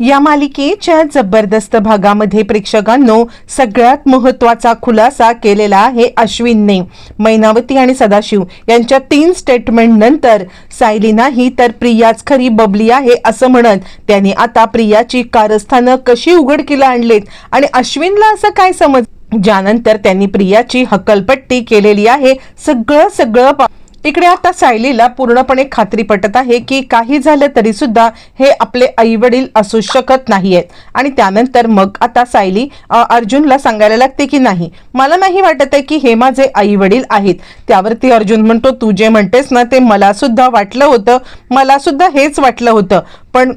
या मालिकेच्या जबरदस्त भागामध्ये प्रेक्षकांनो सगळ्यात महत्त्वाचा खुलासा केलेला आहे अश्विनने. मैनावती आणि सदाशिव यांच्या तीन स्टेटमेंट नंतर सायली नाही तर प्रियाच खरी बबली आहे असं म्हणत त्यांनी आता प्रियाची कारस्थानं कशी उघडकीला आणलेत आणि अश्विनला असं काय समज? ज्यानंतर त्यांनी प्रियाची हकलपट्टी केलेली आहे. सगळं सगळं इकडे आता सायलीला पूर्णपणे खात्री पटत आहे की काही झालं तरी सुद्धा हे आपले आई वडील असू शकत नाहीयेत. आणि त्यानंतर मग आता सायली अर्जुनला सांगायला लागते की नाही मला नाही वाटत आहे की हे माझे आई वडील आहेत. त्यावरती अर्जुन म्हणतो तू जे म्हणतेस ना ते मला सुद्धा वाटलं होतं. मला सुद्धा हेच वाटलं होतं. पण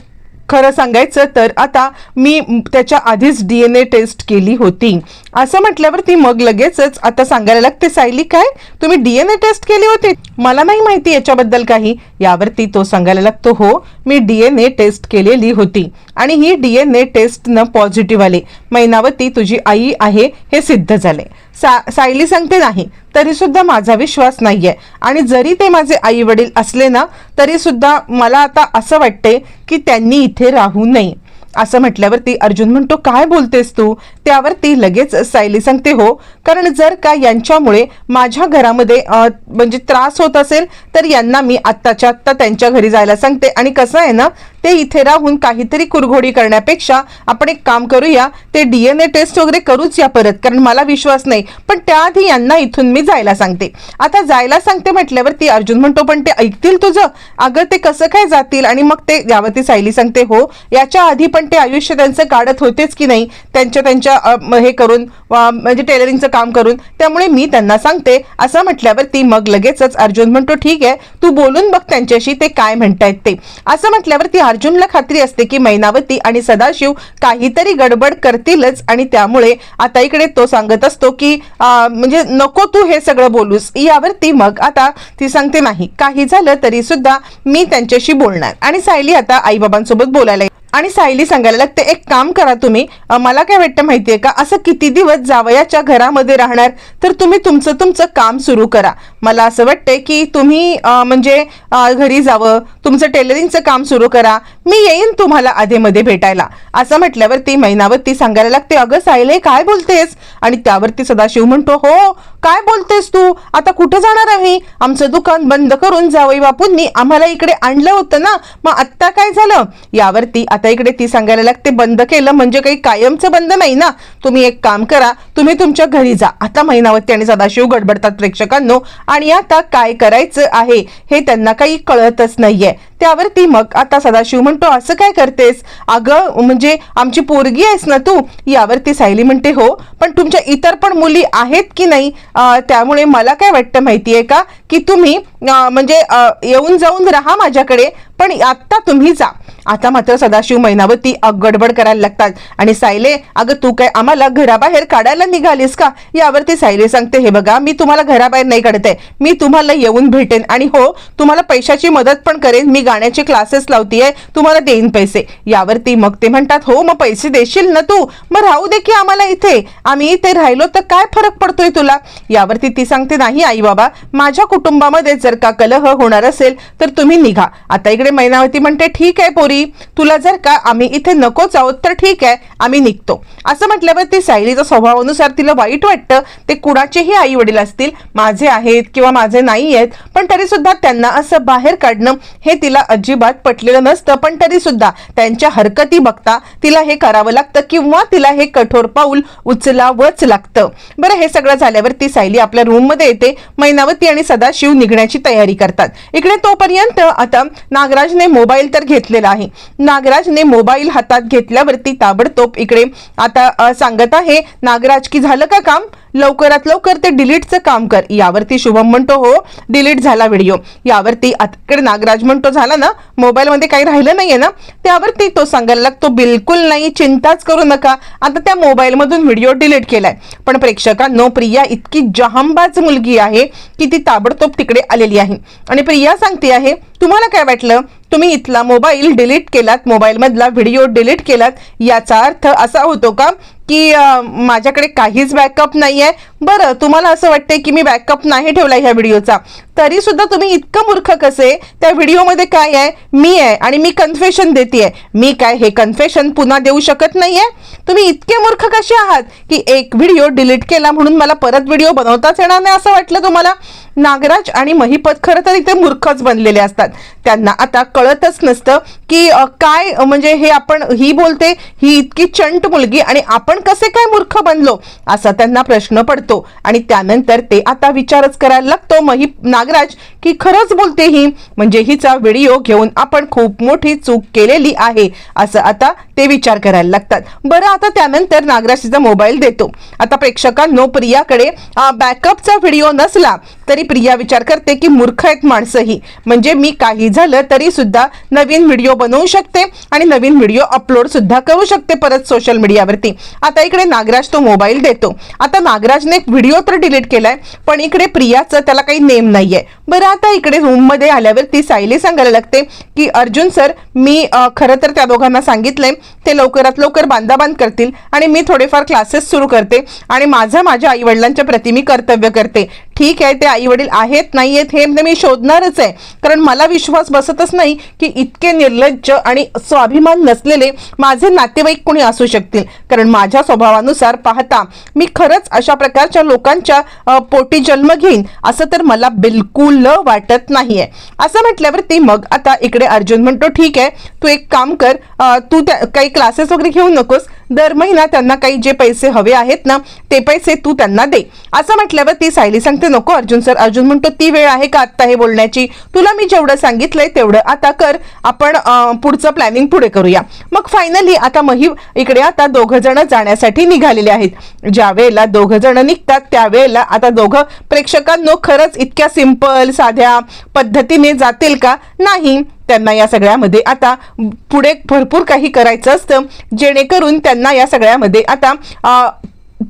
खरं सांगायचं तर आता मी त्याच्या आधीच डी एन ए टेस्ट केली होती. असं म्हटल्यावरती मग लगेचच आता सांगायला लागते सायली काय? तुम्ही डी एन ए टेस्ट केली होती? मला नाही माहिती याच्याबद्दल काही. यावरती तो सांगायला लागतो हो मी डी एन ए टेस्ट केलेली होती. आणि ही डी एन ए टेस्टनं पॉझिटिव्ह आले. मैनावती तुझी आई आहे हे सिद्ध झाले. सा सायली सांगते नाही तरी सुद्धा माझा विश्वास नाहीये. आणि जरी ते माझे आई वडील असले ना तरी सुद्धा मला आता असं वाटते की त्यांनी इथे राहू नये. असं म्हटल्यावरती अर्जुन म्हणतो काय बोलतेस तू? त्यावर ती लगेच सायली सांगते हो कारण जर का यांच्यामुळे माझ्या घरामध्ये म्हणजे त्रास होत असेल तर यांना मी आत्ताच्या आत्ता त्यांच्या घरी जायला सांगते. आणि कसं आहे ना ते इथे राहून काहीतरी कुरघोडी करण्यापेक्षा आपण एक काम करूया ते डीएनए टेस्ट वगैरे करूच या परत कारण मला विश्वास नाही. पण त्याआधी यांना इथून मी जायला सांगते. आता जायला सांगते म्हटल्यावरती अर्जुन म्हणतो पण ते ऐकतील तुझं? अगं ते कसं काय जातील? आणि मग ते यावरती सायली सांगते हो याच्या आधी पण ते आयुष्य त्यांचं काढत होतेच की नाही त्यांच्या त्यांच्या हे करून म्हणजे टेलरिंगचं काम करून. त्यामुळे मी त्यांना सांगते असं म्हटल्यावरती मग लगेचच अर्जुन म्हणतो ठीक आहे तू बोलून बघ त्यांच्याशी ते काय म्हणतायत ते. असं म्हटल्यावरती अर्जुनला खात्री असते की मैनावती आणि सदाशिव काहीतरी गडबड करतीलच आणि त्यामुळे आता इकडे तो सांगत असतो की म्हणजे नको तू हे सगळं बोलूस. यावरती मग आता ती सांगते नाही काही झालं तरी सुद्धा मी त्यांच्याशी बोलणार. आणि सायली आता आईबाबांसोबत बोलायला आणि सायली सांगायला लागते एक काम करा तुम्ही. मला काय वाटतं माहितीये का असं किती दिवस जावयाच्या घरामध्ये राहणार तर तुम्ही तुमचं तुमचं काम सुरू करा. मला असं वाटतंय की तुम्ही म्हणजे घरी जावं. तुमचं टेलरिंगचं काम सुरू करा. मी येईन तुम्हाला आधेमध्ये भेटायला. असं म्हटल्यावर ती मैनावती सांगायला लागते अगं सायले काय बोलतेस? आणि त्यावरती सदाशिव म्हणतो हो काय बोलतेस तू? आता कुठं जाणार आहे? आमचं दुकान बंद करून जावई बापूंनी आम्हाला इकडे आणलं होतं ना मग आत्ता काय झालं? यावरती आता इकडे ती सांगायला लागते बंद केलं म्हणजे काही कायमचं बंद नाही ना? तुम्ही एक काम करा तुम्ही तुमच्या घरी जा. आता मैनावती आणि सदाशिव गडबडतात प्रेक्षकांनो आणि आता काय करायचं आहे? हे त्यांना काही कळतच नाहीये. त्यावर ती मग आता सदाशिव म्हणतो असं काय करतेस? अगं म्हणजे आमची पोरगी आहेस ना तू? यावरती सायली म्हणते हो पण तुमच्या इतर पण मुली आहेत की नाही? त्यामुळे मला काय वाटतं माहितीये का? की तुम्ही म्हणजे येऊन जाऊन राहा माझ्याकडे पण आत्ता तुम्ही जा. आता मात्र सदाशिव मैनावती अ, गडबड करायला लागतात. आणि सायले अगं तू काय आम्हाला घराबाहेर काढायला निघालीस का? यावरती सायले सांगते हे बघा मी तुम्हाला घराबाहेर नाही काढते. मी तुम्हाला येऊन भेटेन. आणि हो तुम्हाला पैशाची मदत पण करेन. मी गाण्याचे क्लासेस लावतीये तुम्हाला देईन पैसे. यावरती मग ते म्हणतात हो मग पैसे देशील ना तू? मग राहू दे की आम्हाला इथे. आम्ही इथे राहिलो तर काय फरक पडतोय तुला? यावरती ती सांगते नाही आई बाबा माझ्या कुटुंबामध्ये जर का कलह होणार असेल तर तुम्ही निघा. आता इकडे मैनावती म्हणते ठीक आहे पोरी तुला जर का आम्ही इथे नकोच आहोत तर ठीक आहे आम्ही निघतो. असं म्हटल्यावर ती सायलीच्या स्वभावानुसार तिला वाईट वाटतं. ते कुणाचेही आई वडील असतील माझे आहेत किंवा माझे नाही आहेत पण तरी सुद्धा त्यांना असं बाहेर काढणं हे तिला अजिबात पटलेलं नसतं. पण तरी सुद्धा त्यांच्या हरकती बघता तिला हे करावं लागतं किंवा तिला हे कठोर पाऊल उचलावंच लागतं. बरं हे सगळं झाल्यावर ती सायली आपल्या रूममध्ये येते. मैनावती आणि सदा सदाशिव निघण्याची तयारी करतात. इकडे तोपर्यंत आता नागराजने मोबाईल तर घेतलेला आहे. नागराजने मोबाईल हातात घेतल्यावरती ताबडतोब इकडे आता सांगत आहे नागराज की झालं का काम? लवकरात लवकर ते डिलीटचं काम कर. यावरती शुभम म्हणतो हो डिलीट झाला व्हिडिओ. यावरती इकडे नागराज म्हणतो झाला ना? मोबाईलमध्ये काही राहिलं नाहीये ना? त्यावरती तो सांगायला लागतो बिलकुल नाही चिंताच करू नका. आता त्या मोबाईलमधून व्हिडिओ डिलीट केलाय. पण प्रेक्षकांनो प्रिया इतकी जहांबाज मुलगी आहे की ती ताबडतोब तिकडे आलेली आहे. आणि प्रिया सांगते आहे तुम्हाला काय वाटलं? तुम्ही इथला मोबाईल डिलीट केलात मोबाईलमधला व्हिडिओ डिलीट केलात याचा अर्थ असा होतो का की माझ्याकडे काहीच बॅकअप नाही आहे बरं तुम्हाला असं वाटते की मी बॅकअप नाही ठेवला ह्या व्हिडिओचा. तरीसुद्धा तुम्ही इतकं मूर्ख कसे? त्या व्हिडिओमध्ये काय आहे? मी आहे आणि मी कन्फेशन देते आहे मी काय हे कन्फेशन पुन्हा देऊ शकत नाहीये? तुम्ही इतके मूर्ख कसे आहात की एक व्हिडिओ डिलीट केला म्हणून मला परत व्हिडिओ बनवताच येणार नाही असं वाटलं तुम्हाला? नागराज आणि महिपत खरं तर इथे मूर्खच बनलेले असतात. त्यांना आता कळतच नसतं की काय म्हणजे हे आपण ही बोलते ही इतकी चंट मुलगी आणि आपण कसे काय मूर्ख बनलो असा त्यांना प्रश्न पडतो. आणि त्यानंतर ते आता विचारच करायला लागतो मही नागराज की खरंच बोलते ही? म्हणजे हिचा व्हिडिओ घेऊन आपण खूप मोठी चूक केलेली आहे असं आता ते विचार करायला लागतात. बरं आता त्यानंतर नागराज तिचा मोबाईल देतो. आता प्रेक्षकांनो प्रियाकडे बॅकअपचा व्हिडिओ नसला तरी प्रिया विचार करते की मूर्ख आहेत माणसंही. म्हणजे मी काही झालं तरी सुद्धा नवीन व्हिडिओ बनवू शकते आणि नवीन व्हिडिओ अपलोड सुद्धा करू शकते परत सोशल मीडियावरती आता इकडे नागराज तो मोबाईल देतो. आता नागराजने व्हिडिओ तर डिलीट केलाय पण इकडे प्रियाचं त्याला काही नेम नाहीये. बरं आता इकडे रूममध्ये आल्यावरती सायली सांगायला लागते की अर्जुन सर मी खरं तर त्या दोघांना सांगितलंय ते लवकरात लवकर बांधाबांध करतील आणि मी थोडेफार क्लासेस सुरू करते आणि माझं माझ्या आई वडिलांच्या प्रती मी कर्तव्य करते. ठीक आहे ते आई वडील आहेत नाही आहेत हे मी शोधणारच आहे. कारण मला विश्वास बसतच नाही की इतके निर्लज्ज आणि स्वाभिमान नसलेले माझे नातेवाईक कोणी असू शकतील. कारण माझ्या स्वभावानुसार पाहता मी खरंच अशा प्रकारच्या लोकांच्या पोटी जन्म घेईन असं तर मला बिलकुल वाटत नाहीये. असं म्हटल्यावरती मग आता इकडे अर्जुन म्हणतो ठीक आहे तू एक काम कर तू त्या काही क्लासेस वगैरे घेऊ नकोस दर महिना त्यांना काही जे पैसे हवे आहेत ना ते पैसे तू त्यांना दे. असं म्हटल्यावर ती सायली सांगते नको अर्जुन सर अर्जुन म्हणतो ती वेळ आहे का आत्ता हे बोलण्याची? तुला मी जेवढं सांगितलंय तेवढं आता कर. आपण पुढचं प्लॅनिंग पुढे करूया. मग फायनली आता मही इकडे आता दोघं जण जाण्यासाठी निघालेले आहेत. ज्या वेळेला दोघं जण निघतात त्यावेळेला आता दोघं प्रेक्षकांनो खरंच इतक्या सिंपल साध्या पद्धतीने जातील का? नाही. त्यांना या सगळ्यामध्ये आता पुढे भरपूर काही करायचं असतं. जेणेकरून त्यांना या सगळ्यामध्ये आता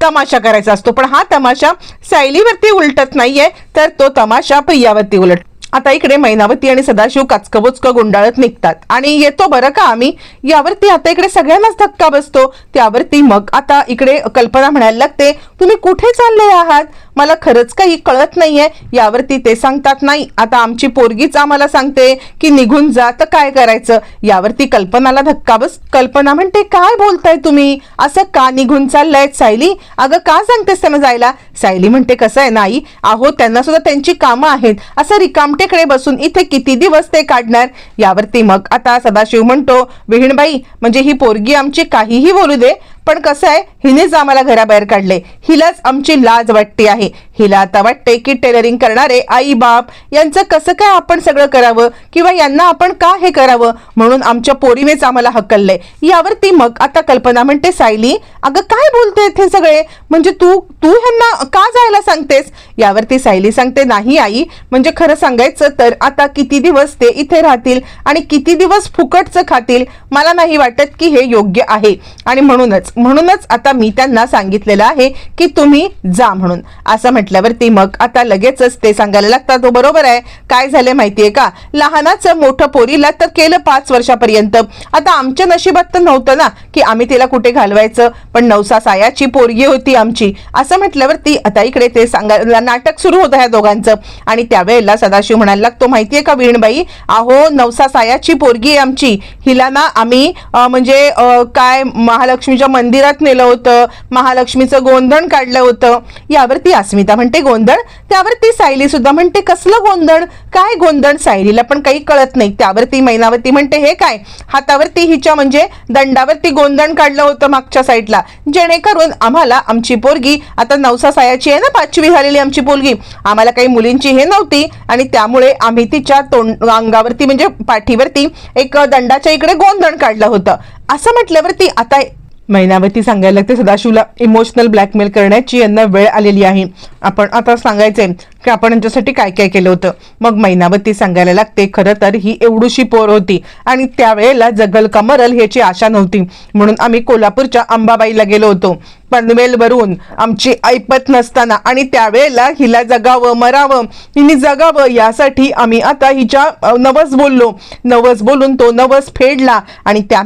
तमाशा करायचा असतो. पण हा तमाशा सायलीवरती उलटत नाहीये तर तो तमाशा प्रियावरती उलट आता इकडे मैनावती आणि सदाशिव काचकबोचक गुंडाळत निघतात. आणि येतो बरं का आम्ही? यावरती आता इकडे सगळ्यांनाच धक्का बसतो. त्यावरती मग आता इकडे कल्पना म्हणायला लागते तुम्ही कुठे चालले आहात? मला खरंच काही कळत नाहीये. यावरती ते सांगतात नाही आता आमची पोरगीच आम्हाला सांगते की निघून जा तर काय करायचं? यावरती कल्पनाला धक्का बस कल्पना म्हणते काय बोलताय तुम्ही? असं का निघून चाललंय सायली? अगं का सांगतेस त्यांना जायला? सायली म्हणते कसं आहे नाही अहो त्यांना सुद्धा त्यांची कामं आहेत. असं रिकामटेकडे बसून इथे किती दिवस ते काढणार? यावरती मग आता सदाशिव म्हणतो विहीणबाई म्हणजे ही पोरगी आमची काहीही बोलू दे पण कसं आहे हिनेच आम्हाला घराबाहेर काढले. हिलाच आमची लाज वाटते आहे. हिला आता वाटते की टेलरिंग करणारे आई बाप यांचं कसं काय आपण सगळं करावं किंवा यांना आपण का हे करावं म्हणून आमच्या पोरीनेच आम्हाला हकललंय. यावरती मग आता कल्पना म्हणते सायली अगं काय बोलते हे सगळे? म्हणजे तू तू ह्यांना का जायला सांगतेस? यावरती सायली सांगते नाही आई. म्हणजे खरं सांगायचं तर आता किती दिवस ते इथे राहतील आणि किती दिवस फुकटचं खातील? मला नाही वाटत की हे योग्य आहे. आणि म्हणूनच म्हणूनच आता मी त्यांना सांगितलेलं आहे की तुम्ही जा म्हणून. असं म्हटल्यावरती मग आता लगेचच ते सांगायला लागतात तो बरोबर आहे. काय झालं माहितीये का? लहानाचं मोठं पोरीला तर केलं पाच वर्षापर्यंत. आता आमच्या नशिबात तर नव्हतं ना की आम्ही तिला कुठे घालवायचं? पण नवसा सायाची पोरगी होती आमची. असं म्हटल्यावरती आता इकडे ते सांगायला नाटक सुरू होतं ह्या दोघांचं. आणि त्यावेळेला सदाशिव म्हणायला लागतो माहितीये का वीणबाई? अहो नवसा सायाची पोरगी आहे आमची. हिला ना आम्ही म्हणजे काय महालक्ष्मीच्या मंदिरात नेलं होतं. महालक्ष्मीचं गोंधण काढलं होतं. यावरती अस्मिता म्हणते गोंधळ? त्यावरती सायली सुद्धा म्हणते कसलं गोंधळ? काय गोंधळ? सायलीला पण काही कळत नाही. त्यावरती मैनावती म्हणते हे काय? हातावरती हिच्या म्हणजे दंडावरती गोंधण काढलं होतं मागच्या साईडला. जेणेकरून आम्हाला आमची पोरगी आता नवसा सायाची आहे ना पाचवी झालेली आमची पोरगी आम्हाला काही मुलींची हे नव्हती. आणि त्यामुळे आम्ही तिच्या तोंड अंगावरती म्हणजे पाठीवरती एक दंडाच्या इकडे गोंधण काढलं होतं. असं म्हटल्यावरती आता मैनावती सांगायला लागते सदाशिवला इमोशनल ब्लॅकमेल करण्याची यांना वेळ आलेली आहे. आपण आता सांगायचे की आपण यांच्यासाठी काय काय केलं होतं. मग मैनावती सांगायला लागते खरं तर ही एवढीशी पोर होती आणि त्यावेळेला जगल का मरल ह्याची आशा नव्हती. म्हणून आम्ही कोल्हापूरच्या अंबाबाईला गेलो होतो. पनवेलवरून आमची ऐपत नसताना आणि त्यावेळेला हिला जगावं मरावं हिने जगावं यासाठी आम्ही आता हिच्या नवस बोललो. नवस बोलून तो नवस फेडला आणि त्या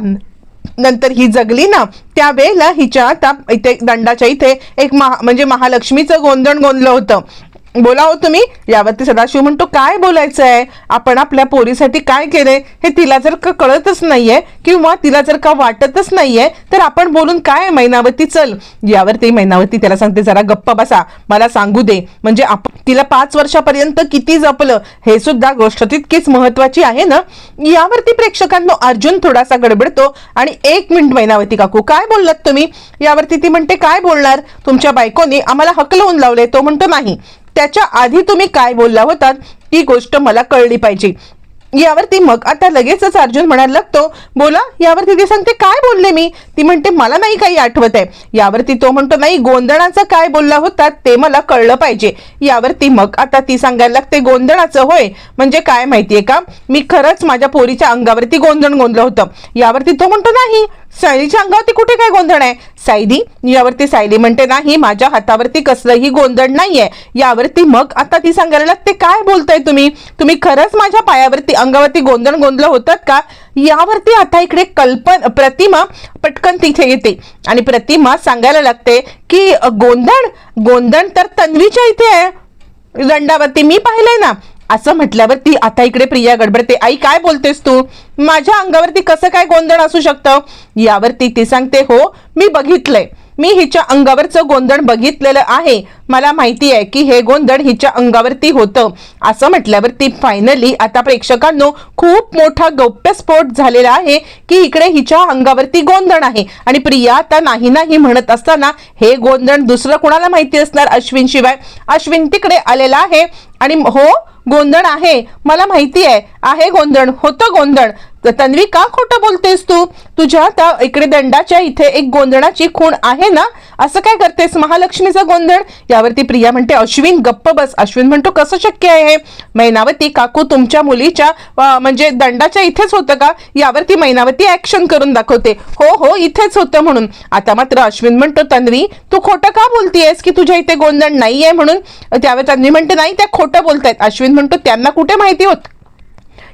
नंतर ही जगली ना त्यावेळेला हिच्या त्या इथे दंडाच्या इथे एक महा म्हणजे महालक्ष्मीचं गोंधण गोंधलं होतं. बोला हो तुम्ही? यावरती सदाशिव म्हणतो काय बोलायचं आहे आपण आपल्या पोरीसाठी काय केलंय? हे तिला जर का कळतच नाहीये किंवा तिला जर का वाटतच नाहीये तर आपण बोलून काय मैनावती? चल. यावरती मैनावती त्याला सांगते जरा गप्प बसा. मला सांगू दे. म्हणजे आप तिला पाच वर्षापर्यंत किती जपलं? हे सुद्धा गोष्ट तितकीच महत्वाची आहे ना? यावरती प्रेक्षकांनो अर्जुन थोडासा गडबडतो आणि एक मिनिट मैनावती काकू काय बोललात तुम्ही? यावरती ती म्हणते काय बोलणार? तुमच्या बायकोनी आम्हाला हकलवून लावले तो म्हणतो नाही. त्याच्या आधी तुम्ही काय बोलला होतात ती गोष्ट मला कळली पाहिजे. यावरती मग आता लगेचच अर्जुन म्हणायला लागतो बोला यावरती ती सांगते काय बोलले मी? ती म्हणते मला नाही काही आठवत आहे. यावरती तो म्हणतो नाही गोंधळाचं काय बोलला होता ते मला कळलं पाहिजे. यावरती मग आता ती सांगायला लागते गोंधळाचं होय म्हणजे काय माहितीये का? मी खरंच माझ्या पोरीच्या अंगावरती गोंधळ गोंधळ होतं. यावरती तो म्हणतो नाही सायलीच्या अंगावरती कुठे काय गोंधळ आहे? सायली यावरती सायली म्हणते नाही माझ्या हातावरती कसलंही गोंधळ नाहीये. यावरती मग आता ती सांगायला लागते काय बोलताय तुम्ही? तुम्ही खरंच माझ्या पायावरती अंगावरती गोंधळ गोंधळ होतात का? यावरती आता इकडे कल्पन प्रतिमा पटकन तिथे येते. आणि प्रतिमा सांगायला लागते की गोंधळ गोंधळ तर तन्वीच्या इथे आहे. दंडावरती मी पाहिलंय ना. असं म्हटल्यावर ती आता इकडे प्रिया गडबडते आई काय बोलतेस तू? माझ्या अंगावरती कसं काय गोंधळ असू शकतं? यावरती ती सांगते हो मी बघितलंय. मी हिच्या अंगावरचं गोंधळ बघितलेलं आहे. मला माहिती आहे की हे गोंधळ हिच्या अंगावरती होतं. असं म्हटल्यावर ती फायनली आता प्रेक्षकांनो खूप मोठा गौप्यस्फोट झालेला आहे की इकडे हिच्या अंगावरती गोंधळ आहे. आणि प्रिया आता नाही नाही म्हणत असताना हे गोंधळ दुसरं कोणाला माहिती असणार? अश्विन शिवाय. अश्विन तिकडे आलेला आहे. आणि हो गोंधळ आहे. मला माहिती आहे. आहे गोंधळ. होतं गोंधळ. तर तन्वी का खोटं बोलतेस तू? तुझ्या त्या इकडे दंडाच्या इथे एक गोंधळाची खूण आहे ना? असं काय करतेस? महालक्ष्मीचा गोंधळ? यावरती प्रिया म्हणते अश्विन गप्प बस. अश्विन म्हणतो कसं शक्य आहे? मैनावती काकू तुमच्या मुलीच्या म्हणजे दंडाच्या इथेच होतं का? यावरती मैनावती ऍक्शन करून दाखवते. हो हो इथेच होतं म्हणून. आता मात्र अश्विन म्हणतो तन्वी तू खोटं का बोलतीयस की तुझ्या इथे गोंधळ आहे म्हणून? त्यावेळी तन्वी म्हणते नाही त्या खोटं बोलतायत. अश्विन म्हणतो त्यांना कुठे माहिती होत?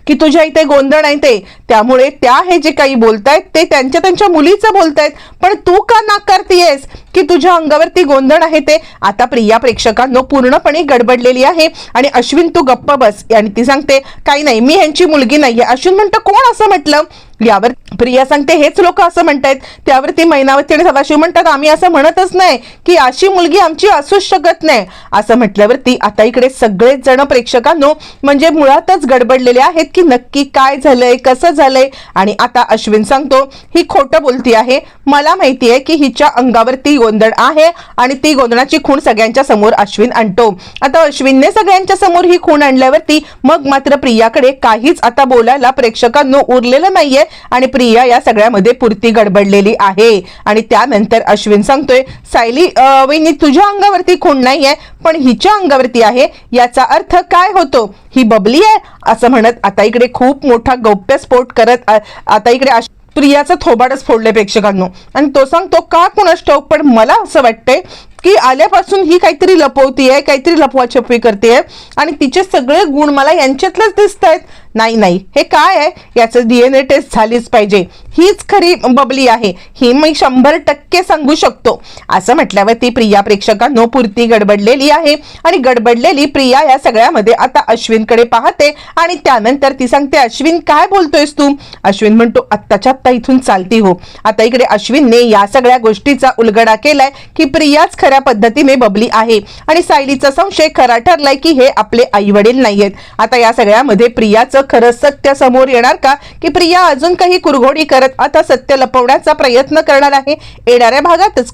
की तुझ्या इथे गोंधळ आहे ते. त्यामुळे त्या हे जे काही बोलतायत ते त्यांच्या त्यांच्या मुलीचं बोलतायत. पण तू का नाकारतीयस की तुझ्या अंगावरती गोंधळ आहे ते? आता प्रिया प्रेक्षकांनो पूर्णपणे गडबडलेली आहे. आणि अश्विन तू गप्प बस. आणि ती सांगते काही नाही मी ह्यांची मुलगी नाहीये. अश्विन म्हणतो कोण असं म्हटलं? यावर प्रिया सांगते हेच लोक असं म्हणतायत त्यावरती मैनावती आणि सदाशिव म्हणतात आम्ही असं म्हणतच नाही की अशी मुलगी आमची असूच शकत नाही. असं म्हटल्यावरती आता इकडे सगळेच जण प्रेक्षकांनो म्हणजे मुळातच गडबडलेले आहेत की नक्की काय झालंय कसं झालंय. आणि आता अश्विन सांगतो ही खोटं बोलती आहे. मला माहिती आहे की हिच्या अंगावरती गोंधळ आहे आणि ती गोंधळाची खूण सगळ्यांच्या समोर अश्विन आणतो. आता अश्विनने सगळ्यांच्या समोर ही खूण आणल्यावरती मग मात्र प्रियाकडे काहीच आता बोलायला प्रेक्षकांनो उरलेलं नाहीये. आणि प्रिया या सगळ्यामध्ये पुरती गडबडलेली आहे. आणि त्यानंतर अश्विन सांगतोय सायली वहिनी तुझ्या अंगावरती खूण नाहीये पण हिच्या अंगावरती आहे. याचा अर्थ काय होतो? ही बबली आहे? असं म्हणत आता इकडे खूप मोठा गौप्यस्फोट करत आता इकडे प्रियाचं थोबाडच फोडले प्रेक्षकांनो. आणि तो सांगतो का कुणास ठाऊक पण मला असं वाटतंय की आल्यापासून ही काहीतरी लपवतीये काहीतरी लपवाछपवी करते आणि तिचे सगळे गुण मला यांच्यातलंच दिसत आहेत नाही नाही. हे काय आहे? याचं डीएनए टेस्ट झालीच पाहिजे. हीच खरी बबली आहे. ही मी शंभर टक्के सांगू शकतो. असं म्हटल्यावर ती प्रिया प्रेक्षकांनो पुरती गडबडलेली आहे. आणि गडबडलेली प्रिया या सगळ्यामध्ये आता अश्विनकडे पाहते आणि त्यानंतर ती सांगते अश्विन काय बोलतोयस तू? अश्विन म्हणतो आत्ताच्या आत्ता इथून चालती हो. आता इकडे अश्विनने या सगळ्या गोष्टीचा उलगडा केलाय की प्रियाच खऱ्या पद्धतीने बबली आहे. आणि सायलीचा संशय खरा ठरलाय की हे आपले आई वडील नाहीयेत. आता या सगळ्यामध्ये प्रियाचं खरं सत्य समोर येणार का? की प्रिया अजून काही कुरघोडी करत आता सत्य लपवण्याचा प्रयत्न करणार आहे? येणाऱ्या भागातच